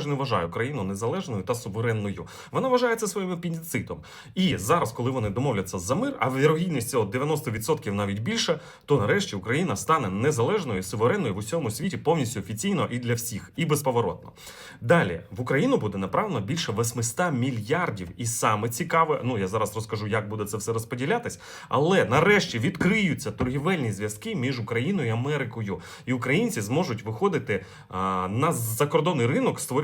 ж не вважає Україну незалежною та суверенною. Вона вважає це своїм апендицитом. І зараз, коли вони домовляться за мир, а вірогідність цього 90% навіть більше, то нарешті Україна стане незалежною, суверенною в усьому світі повністю офіційно і для всіх, і безповоротно. Далі в Україну буде направлено більше 800 мільярдів. І саме цікаве, ну я зараз розкажу, як буде це все розподілятись. Але нарешті відкриються торгівельні зв'язки між Україною і Америкою, і українці зможуть виходити а, на закордонний ринок, створювати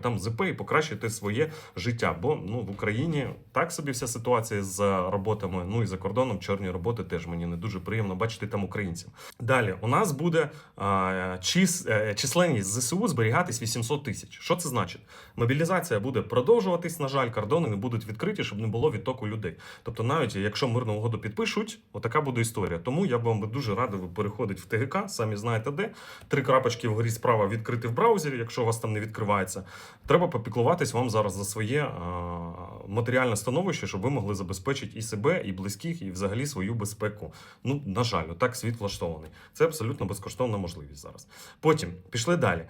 там ЗП і покращити своє життя. Бо ну в Україні так собі вся ситуація з роботами. Ну і за кордоном чорні роботи теж мені не дуже приємно бачити там українців. Далі у нас буде а, чис, е, численність ЗСУ зберігатись 800 тисяч. Що це значить? Мобілізація буде продовжуватись. На жаль, кордони не будуть відкриті, щоб не було відтоку людей. Тобто, навіть якщо мирну угоду підпишуть, отака буде історія. Тому я б вам дуже радив переходити в ТГК, самі знаєте де. Три крапочки вгорі справа відкрити в браузері, якщо у вас там не відкривається. Треба попіклуватись вам зараз за своє матеріальне становище, щоб ви могли забезпечити і себе, і близьких, і взагалі свою безпеку. Ну, на жаль, так світ влаштований. Це абсолютно безкоштовна можливість зараз. Потім пішли далі.